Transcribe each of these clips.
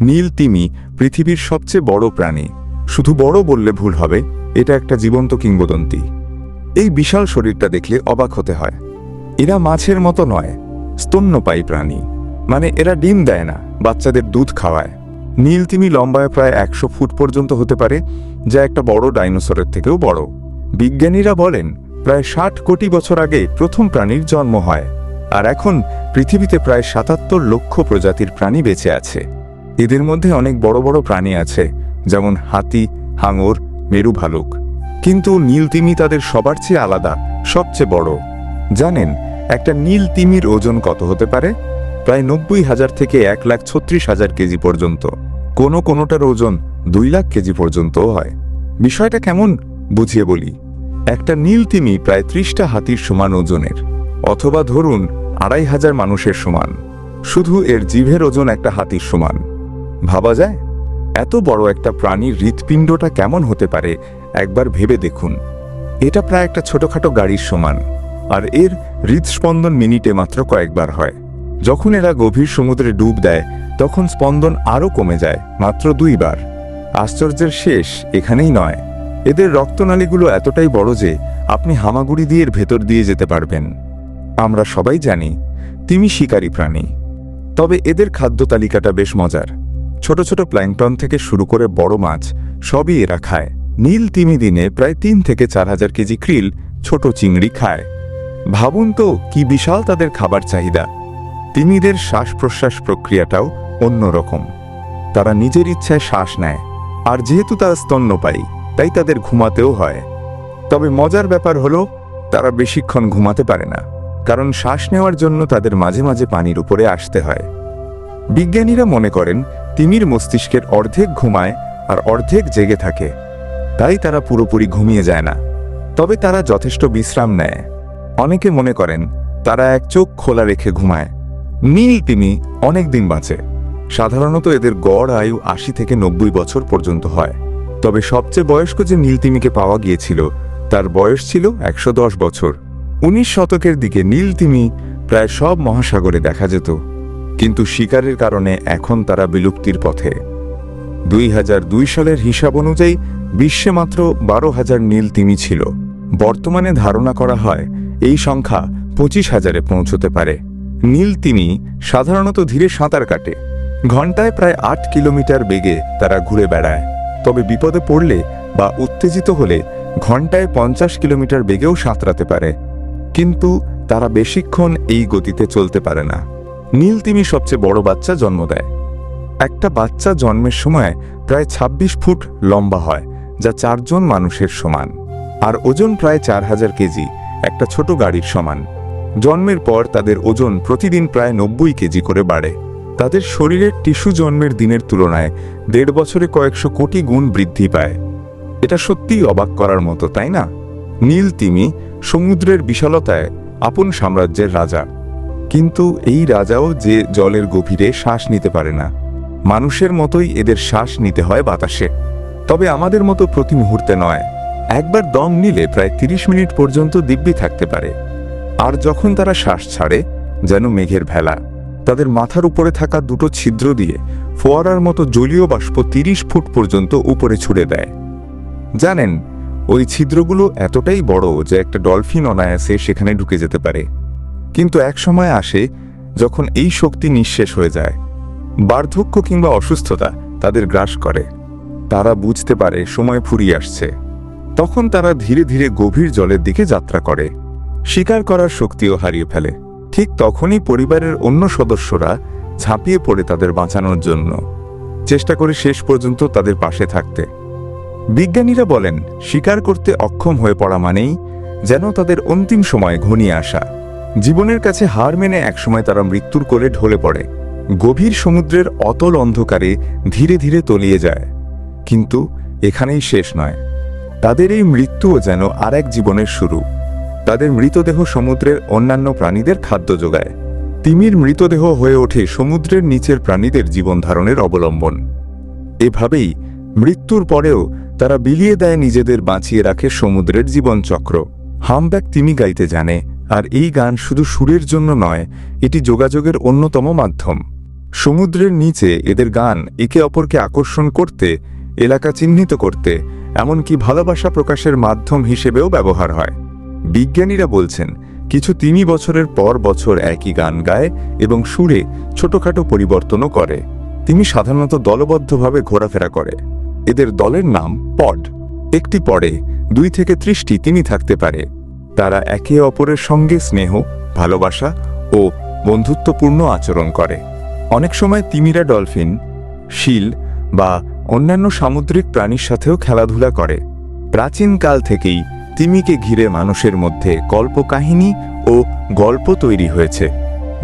নীল তিমি পৃথিবীর সবচেয়ে বড় প্রাণী। শুধু বড় বললে ভুল হবে, এটা একটা জীবন্ত কিংবদন্তি। এই বিশাল শরীরটা দেখলে অবাক হতে হয়। এরা মাছের মতো নয়, স্তন্যপায়ী প্রাণী। মানে এরা ডিম দেয় না, বাচ্চাদের দুধ খাওয়ায়। নীল তিমি লম্বায় প্রায় একশো ফুট পর্যন্ত হতে পারে, যা একটা বড় ডাইনোসরের থেকেও বড়। বিজ্ঞানীরা বলেন, প্রায় ষাট কোটি বছর আগে প্রথম প্রাণীর জন্ম হয়, আর এখন পৃথিবীতে প্রায় সাতাত্তর লক্ষ প্রজাতির প্রাণী বেঁচে আছে। এদের মধ্যে অনেক বড় বড় প্রাণী আছে, যেমন হাতি, হাঙর, মেরু ভালুক। কিন্তু নীল তিমি তাদের সবার চেয়ে আলাদা, সবচেয়ে বড়। জানেন, একটা নীল তিমির ওজন কত হতে পারে? প্রায় নব্বই হাজার থেকে এক লাখ ছত্রিশ হাজার কেজি পর্যন্ত। কোনো কোনোটার ওজন দুই লাখ কেজি পর্যন্তও হয়। বিষয়টা কেমন? বুঝিয়ে বলি। একটা নীল তিমি প্রায় ত্রিশটা হাতির সমান ওজনের, অথবা ধরুন আড়াই হাজার মানুষের সমান। শুধু এর জিভের ওজন একটা হাতির সমান। ভাবা যায়? এত বড় একটা প্রাণীর হৃৎপিণ্ডটা কেমন হতে পারে? একবার ভেবে দেখুন। এটা প্রায় একটা ছোটখাটো গাড়ির সমান। আর এর হৃদস্পন্দন মিনিটে মাত্র কয়েকবার হয়। যখন এরা গভীর সমুদ্রে ডুব দেয়, তখন স্পন্দন আরও কমে যায়, মাত্র দুইবার। আশ্চর্যের শেষ এখানেই নয়। এদের রক্তনালীগুলো এতটাই বড় যে, আপনি হামাগুড়ি দিয়ে এর ভেতর দিয়ে যেতে পারবেন। আমরা সবাই জানি, তিমি শিকারী প্রাণী। তবে এদের খাদ্য তালিকাটা বেশ মজার। ছোট ছোট প্ল্যাংটন থেকে শুরু করে বড় মাছ, সবই এরা খায়। নীল তিমি দিনে প্রায় তিন থেকে চার হাজার কেজি ক্রিল ছোট চিংড়ি খায়। ভাবুন তো, কি বিশাল তাদের খাবার চাহিদা। তিমিদের শ্বাস প্রশ্বাস প্রক্রিয়াটাও অন্যরকম তারা নিজের ইচ্ছায় শ্বাস নেয়। আর যেহেতু তারা স্তন্যপায়ী, তাই তাদের ঘুমাতেও হয়। তবে মজার ব্যাপার হলো, তারা বেশিক্ষণ ঘুমাতে পারে না। কারণ শ্বাস নেওয়ার জন্য তাদের মাঝে মাঝে পানির উপরে আসতে হয়। বিজ্ঞানীরা মনে করেন তিমির মস্তিষ্কের অর্ধেক ঘুমায় আর অর্ধেক জেগে থাকে। তাই তারা পুরোপুরি ঘুমিয়ে যায় না। তবে তারা যথেষ্ট বিশ্রাম নেয়। অনেকে মনে করেন, তারা এক চোখ খোলা রেখে ঘুমায়। নীল তিমি অনেক দিন বাঁচে। সাধারণত এদের গড় আয়ু আশি থেকে নব্বই বছর পর্যন্ত হয়। তবে সবচেয়ে বয়স্ক যে নীলতিমিকে পাওয়া গিয়েছিল, তার বয়স ছিল একশো দশ বছর। উনিশ শতকের দিকে নীলতিমি প্রায় সব মহাসাগরে দেখা যেত। কিন্তু শিকারের কারণে এখন তারা বিলুপ্তির পথে। দুই হাজার দুই সালের হিসাব অনুযায়ী বিশ্বে মাত্র বারো হাজার নীল তিমি ছিল। বর্তমানে ধারণা করা হয় এই সংখ্যা পঁচিশ হাজারে পৌঁছতে পারে। নীল তিমি সাধারণত ধীরে সাঁতার কাটে। ঘন্টায় প্রায় আট কিলোমিটার বেগে তারা ঘুরে বেড়ায়। তবে বিপদে পড়লে বা উত্তেজিত হলে ঘন্টায় পঞ্চাশ কিলোমিটার বেগেও সাঁতরাতে পারে। কিন্তু তারা বেশিক্ষণ এই গতিতে চলতে পারে না। নীল তিমি সবচেয়ে বড় বাচ্চা জন্ম দেয়। একটা বাচ্চা জন্মের সময় প্রায় ২৬ ফুট লম্বা হয়, যা চারজন মানুষের সমান। আর ওজন প্রায় চার হাজার কেজি, একটা ছোট গাড়ির সমান। জন্মের পর তাদের ওজন প্রতিদিন প্রায় নব্বই কেজি করে বাড়ে। তাদের শরীরের টিস্যু জন্মের দিনের তুলনায় দেড় বছরে কয়েকশো কোটি গুণ বৃদ্ধি পায়। এটা সত্যিই অবাক করার মতো, তাই না? নীল তিমি সমুদ্রের বিশালতায় আপন সাম্রাজ্যের রাজা। কিন্তু এই রাজাও যে জলের গভীরে শ্বাস নিতে পারে না। মানুষের মতোই এদের শ্বাস নিতে হয় বাতাসে। তবে আমাদের মতো প্রতি মুহূর্তে নয়। একবার দম নিলে প্রায় তিরিশ মিনিট পর্যন্ত দিব্যি থাকতে পারে। আর যখন তারা শ্বাস ছাড়ে, যেন মেঘের ভেলা, তাদের মাথার উপরে থাকা দুটো ছিদ্র দিয়ে ফোয়ারার মতো জলীয় বাষ্প তিরিশ ফুট পর্যন্ত উপরে ছুড়ে দেয়। জানেন, ওই ছিদ্রগুলো এতটাই বড় যে একটা ডলফিন অনায়াসে সেখানে ঢুকে যেতে পারে। কিন্তু এক সময় আসে যখন এই শক্তি নিঃশেষ হয়ে যায়। বার্ধক্য কিংবা অসুস্থতা তাদের গ্রাস করে। তারা বুঝতে পারে সময় ফুরিয়ে আসছে। তখন তারা ধীরে ধীরে গভীর জলের দিকে যাত্রা করে। শিকার করার শক্তিও হারিয়ে ফেলে। ঠিক তখনই পরিবারের অন্য সদস্যরা ঝাঁপিয়ে পড়ে তাদের বাঁচানোর জন্য। চেষ্টা করে শেষ পর্যন্ত তাদের পাশে থাকতে। বিজ্ঞানীরা বলেন, শিকার করতে অক্ষম হয়ে পড়া মানেই যেন তাদের অন্তিম সময় ঘনিয়ে আসা। জীবনের কাছে হার মেনে একসময় তারা মৃত্যুর কোলে ঢলে পড়ে। গভীর সমুদ্রের অতল অন্ধকারে ধীরে ধীরে তলিয়ে যায়। কিন্তু এখানেই শেষ নয়। তাদের এই মৃত্যুও যেন আর এক জীবনের শুরু। তাদের মৃতদেহ সমুদ্রের অন্যান্য প্রাণীদের খাদ্য যোগায়। তিমির মৃতদেহ হয়ে ওঠে সমুদ্রের নিচের প্রাণীদের জীবন ধারণের অবলম্বন। এভাবেই মৃত্যুর পরেও তারা বিলিয়ে দেয় নিজেদের বাঁচিয়ে রাখে সমুদ্রের জীবনচক্র। হামব্যাক তিমি গাইতে জানে আর এই গান শুধু সুরের জন্য নয়, এটি যোগাযোগের অন্যতম মাধ্যম। সমুদ্রের নিচে এদের গান একে অপরকে আকর্ষণ করতে, এলাকা চিহ্নিত করতে, এমনকি ভালোবাসা প্রকাশের মাধ্যম হিসেবেও ব্যবহার হয়। বিজ্ঞানীরা বলছেন, কিছু তিমি বছরের পর বছর একই গান গায় এবং সুরে ছোটখাটো পরিবর্তনও করে। তিনি সাধারণত দলবদ্ধভাবে ঘোরাফেরা করে। এদের দলের নাম পড। একটি পডে দুই থেকে ত্রিশটি তিনি থাকতে পারে। তারা একে অপরের সঙ্গে স্নেহ, ভালোবাসা ও বন্ধুত্বপূর্ণ আচরণ করে। অনেক সময় তিমিরা ডলফিন, শিল বা অন্যান্য সামুদ্রিক প্রাণীর সাথেও খেলাধুলা করে। প্রাচীনকাল থেকেই তিমিকে ঘিরে মানুষের মধ্যে কল্পকাহিনী ও গল্প তৈরি হয়েছে।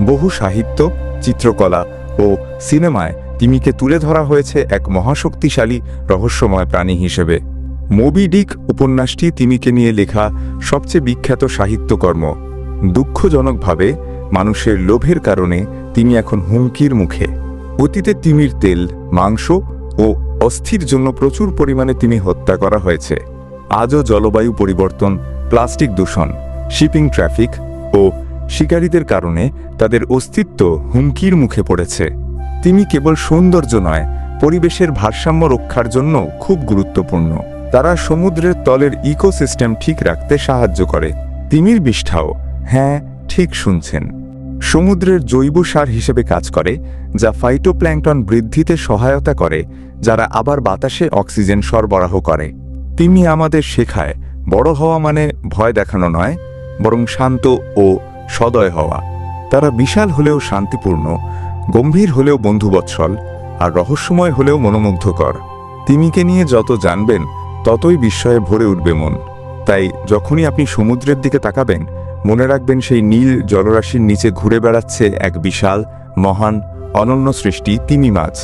বহু সাহিত্য, চিত্রকলা ও সিনেমায় তিমিকে তুলে ধরা হয়েছে এক মহাশক্তিশালী রহস্যময় প্রাণী হিসেবে। মোবি ডিক উপন্যাসটি তিমিকে নিয়ে লেখা সবচেয়ে বিখ্যাত সাহিত্যকর্ম। দুঃখজনকভাবে মানুষের লোভের কারণে তিনি এখন হুমকির মুখে। অতীতে তিমির তেল, মাংস ও অস্থির জন্য প্রচুর পরিমাণে তিমি হত্যা করা হয়েছে। আজও জলবায়ু পরিবর্তন, প্লাস্টিক দূষণ, শিপিং ট্রাফিক ও শিকারীদের কারণে তাদের অস্তিত্ব হুমকির মুখে পড়েছে। তিমি কেবল সৌন্দর্য নয়, পরিবেশের ভারসাম্য রক্ষার জন্য খুব গুরুত্বপূর্ণ। তারা সমুদ্রের তলের ইকোসিস্টেম ঠিক রাখতে সাহায্য করে। তিমির বিষ্ঠাও হ্যাঁ ঠিক শুনছেন। সমুদ্রের জৈব সার হিসেবে কাজ করে, যা ফাইটোপ্ল্যাঙ্কটন বৃদ্ধিতে সহায়তা করে, যারা আবার বাতাসে অক্সিজেন সরবরাহ করে। তিমি আমাদের শেখায়, বড় হওয়া মানে ভয় দেখানো নয়, বরং শান্ত ও সদয় হওয়া। তারা বিশাল হলেও শান্তিপূর্ণ, গম্ভীর হলেও বন্ধুবৎসল, আর রহস্যময় হলেও মনোমুগ্ধকর। তিমিকে নিয়ে যত জানবেন ততই বিস্ময়ে ভরে উঠবে মন। তাই যখনই আপনি সমুদ্রের দিকে তাকাবেন, মনে রাখবেন সেই নীল জলরাশির নিচে ঘুরে বেড়াচ্ছে এক বিশাল, মহান, অনন্য সৃষ্টি তিমি মাছ।